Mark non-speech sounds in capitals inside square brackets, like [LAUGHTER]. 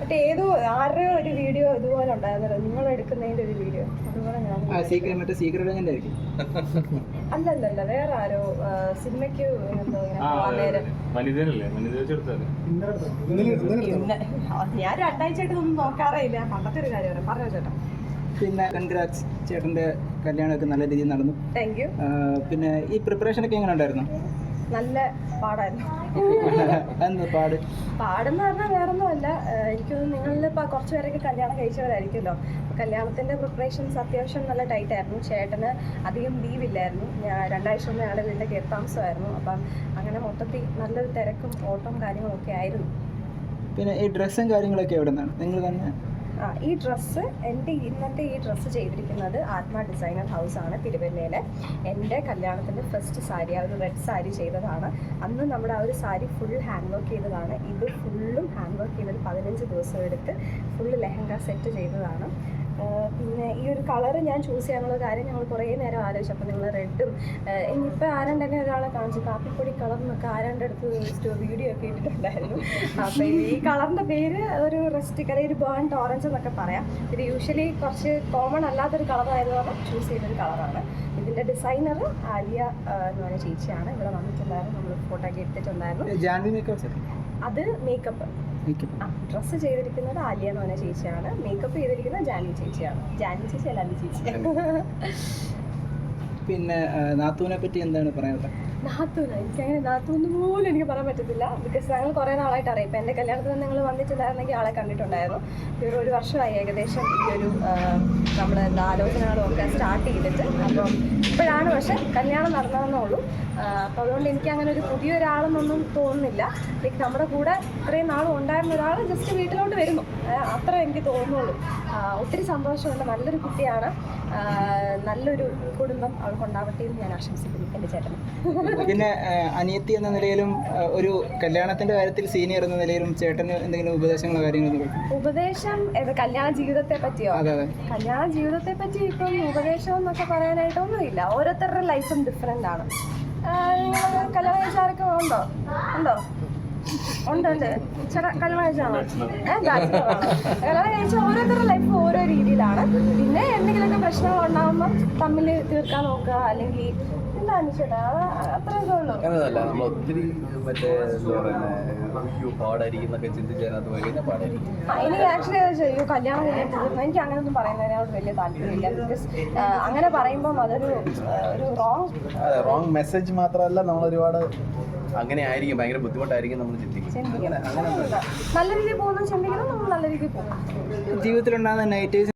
മറ്റേ ഏതോ ആരുടെയോ ഒരു വീഡിയോ ഇതുപോലെ ഉണ്ടായിരുന്നല്ലോ? നിങ്ങൾ എടുക്കുന്നതിന്റെ ഒരു വീഡിയോ. അതുപോലെ ഞാൻ ആ സീക്രട്ട് മറ്റേ സീക്രട്ട് ഏജന്റ് ആയിരിക്കും. അല്ലല്ലല്ല വേറെ ആരോ സിനിമയ്ക്ക് എന്തോ ഇങ്ങനെ ഞാൻ ഒന്നും നോക്കാറേ ഇല്ല. പണ്ടത്തെ ഒരു കാര്യം പറഞ്ഞോ ചേട്ടാ. പിന്നെ കൺഗ്രാറ്റ്സ് ചേട്ടന്റെ കല്യാണമൊക്കെ നല്ല രീതിയിൽ നടന്നു. താങ്ക് യു പിന്നെ ഈ പ്രിപ്പറേഷൻ ഒക്കെ എങ്ങനെ ഉണ്ടായിരുന്നു? നല്ല പാടായിരുന്നു. [LAUGHS] അന്ന് പാട്? പാടെന്ന് പറഞ്ഞാൽ വേറൊന്നുമല്ല. എനിക്ക് നിങ്ങളിൽ ഇപ്പോൾ കുറച്ച് പേരൊക്കെ കല്യാണം കഴിച്ചവരായിരിക്കുമല്ലോ. കല്യാണത്തിന്റെ പ്രിപ്പറേഷൻസ് അത്യാവശ്യം നല്ല ടൈറ്റ് ആയിരുന്നു. ചേട്ടന് അധികം ലീവ് ഇല്ലായിരുന്നു. ഞാൻ രണ്ടാഴ്ച ഒന്നും ഞങ്ങളുടെ വീടിന്റെ കയറി താമസമായിരുന്നു അപ്പം അങ്ങനെ മൊത്തത്തിൽ നല്ലൊരു തിരക്കും ഓട്ടവും കാര്യങ്ങളൊക്കെ ആയിരുന്നു. പിന്നെ ഈ ഡ്രസ്സും കാര്യങ്ങളൊക്കെ എവിടെ നിന്നാണ് നിങ്ങൾ തന്നെ? ആ ഈ ഡ്രസ്സ് എന്റെ ഇന്നത്തെ ഈ ഡ്രസ്സ് ചെയ്തിരിക്കുന്നത് ആത്മ ഡിസൈനർ ഹൗസ് ആണ് തിരുവല്ലയിലെ. എന്റെ കല്യാണത്തിന്റെ ഫസ്റ്റ് സാരി ആ ഒരു റെഡ് സാരി ചെയ്തതാണ്. അന്ന് നമ്മുടെ ആ ഒരു സാരി ഫുൾ ഹാൻഡ് വർക്ക് ചെയ്തതാണ്. ഇത് ഫുള്ളും ഹാൻഡ് വർക്ക് ചെയ്തൊരു പതിനഞ്ച് ദിവസം എടുത്ത് ഫുള്ള് ലെഹങ്ക സെറ്റ് ചെയ്തതാണ്. പിന്നെ ഈ ഒരു കളറ് ഞാൻ ചൂസ് ചെയ്യാനുള്ള കാര്യം ഞങ്ങൾ കുറേ നേരം ആലോചിച്ചു. അപ്പോൾ നിങ്ങൾ റെഡും ഇനിയിപ്പോൾ ആരാണ്ട് തന്നെ ഒരാളെ കാണിച്ചു. കാപ്പിപ്പൊടി കളർ എന്നൊക്കെ ആരാണ്ട് അടുത്ത് വീഡിയോ ഒക്കെ ഇട്ടിട്ടുണ്ടായിരുന്നു. അപ്പോൾ ഈ കളറിന്റെ പേര് ഒരു റെസ്റ്റിക് അല്ലെങ്കിൽ ഒരു ബേൺ ഓറഞ്ച് എന്നൊക്കെ പറയാം. ഇത് യൂഷ്വലി കുറച്ച് കോമൺ അല്ലാത്തൊരു കളറായതുകൊണ്ട് ചൂസ് ചെയ്തൊരു കളറാണ് ഇതിന്റെ ഡിസൈനർ ആലിയ എന്ന് പറഞ്ഞ ചേച്ചിയാണ്. ഇവിടെ വന്നിട്ടുണ്ടായിരുന്നു. നമ്മൾ ഫോട്ടോ ഒക്കെ എടുത്തിട്ടുണ്ടായിരുന്നു. അത് മേക്കപ്പ് ഡ്രസ്സ് ചെയ്തിരിക്കുന്നത് ആലിയ എന്ന് പറഞ്ഞ ചേച്ചിയാണ്. മേക്കപ്പ് ചെയ്തിരിക്കുന്നത് ജാനി ചേച്ചിയാണ്. ജാനി ചേച്ചി അല്ല ചേച്ചി. പിന്നെ നാത്തുവിനെ പറ്റി എന്താണ് പറയാനുള്ളത്? നാത്തൂന? എനിക്കങ്ങനെ നാത്തൂന്ന് പോലും എനിക്ക് പറയാൻ പറ്റത്തില്ല. ബിക്കോസ് ഞങ്ങൾ കുറേ നാളായിട്ട് അറിയാം. ഇപ്പം എന്റെ കല്യാണത്തിന് നിങ്ങൾ വന്നിട്ടുണ്ടായിരുന്നെങ്കിൽ ആളെ കണ്ടിട്ടുണ്ടായിരുന്നു. ഒരു ഒരു വർഷമായി ഏകദേശം ഈ ഒരു നമ്മുടെ എന്താ ആലോചനകളും ഒക്കെ സ്റ്റാർട്ട് ചെയ്തിട്ട്. അപ്പം ഇപ്പോഴാണ് പക്ഷെ കല്യാണം നടന്നതെന്നേ ഉള്ളൂ. അപ്പോൾ അതുകൊണ്ട് എനിക്ക് അങ്ങനെ ഒരു പുതിയൊരാളെന്നൊന്നും തോന്നുന്നില്ല. ലൈക്ക് നമ്മുടെ കൂടെ ഇത്രയും നാളും ഉണ്ടായിരുന്ന ഒരാൾ ജസ്റ്റ് വീട്ടിലോട്ട് വരുന്നു. അത്ര എനിക്ക് തോന്നുന്നുള്ളൂ. ഒത്തിരി സന്തോഷമുണ്ട്. നല്ലൊരു കുട്ടിയാണ്. നല്ലൊരു കുടുംബം. അവൾക്കുണ്ടാവട്ടെ എന്ന് ഞാൻ ആശംസിക്കുന്നു എന്റെ ചേട്ടൻ പിന്നെ അനിയത്തി എന്ന നിലയിലും ഒരു കല്യാണത്തിന്റെ കാര്യത്തിൽ സീനിയർ എന്ന നിലയിലും ചേട്ടന് എന്തെങ്കിലും ഉപദേശങ്ങളോ കാര്യങ്ങളോ ഉപദേശം കല്യാണ ജീവിതത്തെ പറ്റിയോ? കല്യാണ ജീവിതത്തെ പറ്റി ഇപ്പം ഉപദേശം എന്നൊക്കെ പറയാനായിട്ടൊന്നുമില്ല ഓരോരുത്തരുടെ ലൈഫും ഡിഫറെന്റ് ആണ്. കല്യാണ കഴിച്ചാരൊക്കെ ഉണ്ടോ? ഉണ്ടോ? ഉണ്ട്? ഉണ്ട്. ചേട്ടാ കല്യാണം കഴിച്ചാണോ കല്യാണം കഴിച്ച ഓരോരുത്തരുടെ ലൈഫ് ഓരോ രീതിയിലാണ്. പിന്നെ എന്തെങ്കിലുമൊക്കെ പ്രശ്നങ്ങൾ ഉണ്ടാകുമ്പോൾ തമ്മിൽ തീർക്കാൻ നോക്കുക അല്ലെങ്കിൽ എന്താണ് ചേട്ടാ അത് അത്രയൊക്കെ ഉള്ളൂ. അങ്ങനെയല്ല നമ്മൾ ഒത്തിരി മറ്റേ എന്താ പറയുന്നത് അയ്യോ പാടായിരിക്കും എന്നൊക്കെ ചിന്തിച്ച് അതിനകത്ത് പോയി കഴിഞ്ഞാൽ പാടായിരിക്കും. ആ, എനിക്ക് ആക്ച്വലി ചെയ്യൂ കല്യാണം കഴിഞ്ഞിട്ട് എനിക്ക് അങ്ങനെയൊന്നും പറയുന്നതിനോട് വലിയ താല്പര്യമില്ല. ബിക്കോസ് അങ്ങനെ പറയുമ്പം അതൊരു ഒരു റോങ് അതെ റോങ് മെസ്സേജ് മാത്രമല്ല നമ്മൾ ഒരുപാട് അങ്ങനെ ആയിരിക്കും ഭയങ്കര ബുദ്ധിമുട്ടായിരിക്കും നമ്മൾ ചിന്തിക്കും. നല്ല രീതിയിൽ പോകുന്നത് ചിന്തിക്കണം നമ്മൾ നല്ല രീതിയിൽ പോകും ജീവിതത്തിലുണ്ടാകുന്ന നെഗറ്റീവ്സ്